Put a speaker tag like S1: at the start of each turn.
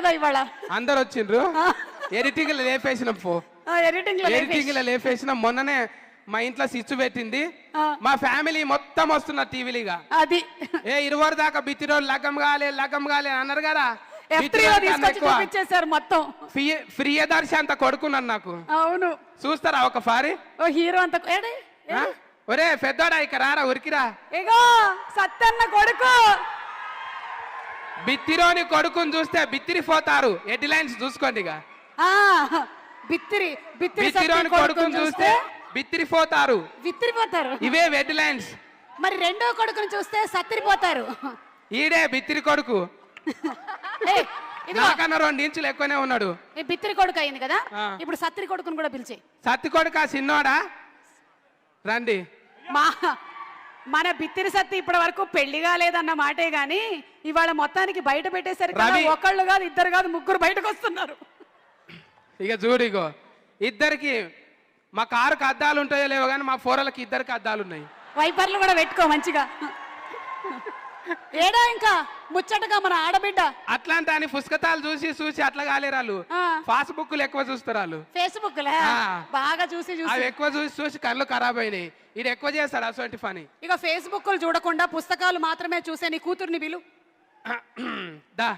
S1: లేదా ఇవాళ?
S2: అందరు వచ్చిండ్రు ఎడిటింగ్ లేపేసిన పో.
S1: ఎడిటింగ్లో
S2: ఎడిటింగ్ లేపేసిన. మొన్ననే మా ఇంట్లో స్విచ్ పెట్టింది. మా ఫ్యామిలీ మొత్తం వస్తున్నారు టీవీలుగా.
S1: అది.
S2: ఏ ఇరువరు దాకా బిత్తిరో లగ్గం కాలే లగ్గం కాలే అని అన్నారు కదా?
S1: మొత్తం.
S2: ఫ్రీ- ఫ్రీ దర్శి అంత కొడుకున్నాను నాకు.
S1: అవును.
S2: చూస్తారా ఒక ఫారి?
S1: ఓ హీరో అంత?
S2: ఒరే పెద్దోడా ఇక రారా ఉరికిరా.
S1: ఇగో సత్తన్న కొడుకు.
S2: బిత్తిరోని కొడుకుని చూస్తే బిత్తిరిపోతారు. హెడ్ లైన్స్ చూసుకోండి ఇక.
S1: బిత్తిరి బిత్తిరి
S2: బిత్తిరోని
S1: సత్తి
S2: కొడుకుని చూస్తే బిత్తిరిపోతారు.
S1: బిత్తిరిపోతారు.
S2: ఇవే హెడ్ లైన్స్.
S1: మరి రెండో కొడుకుని చూస్తే సత్తిరిపోతారు.
S2: ఈడే బిత్తిరి కొడుకు. నాకన్నా రెండు ఇంచులు ఎక్కువనే ఉన్నాడు.
S1: బిత్తిరి కొడుకు అయింది కదా. ఇప్పుడు సత్తిరి కొడుకుని కూడా పిలిచే.
S2: సత్తి కొడుకు ఆ చిన్నోడా? రండి.
S1: మా మన బిత్తిరి సత్తి ఇప్పటి వరకు పెళ్ళి కాలేదన్న మాటే గాని ఇవాళ మొత్తానికి బయట పెట్టేసరికి. ఒకళ్ళు కాదు ఇద్దరు కాదు ముగ్గురు బయటకు వస్తున్నారు.
S2: ఇక చూడు ఇగో ఇద్దరికి మా కారుకి అద్దాలు ఉంటాయో లేవో కానీ మా ఫోరలకి ఇద్దరికి అద్దాలు ఉన్నాయి.
S1: వైపర్లు కూడా పెట్టుకో మంచిగా. ఏడా ఇంకా? ముచ్చటగా మన ఆడబిడ్డ.
S2: అట్లాంటి అని పుస్తకాలు చూసి చూసి అట్లా
S1: ఆ.
S2: ఫాస్బుక్లు ఎక్కువ చూస్తారు వాళ్ళు.
S1: ఫేస్బుక్. బాగా చూసి చూసి.
S2: ఎక్కువ చూసి చూసి కళ్ళు ఖరాబ్ అయినాయి. ఇది ఎక్కువ చేస్తాడు అసోంటి పని
S1: ఇక ఫేస్బుక్ చూడకుండా పుస్తకాలు మాత్రమే చూసే నీ కూతుర్ని బిలు
S2: దా.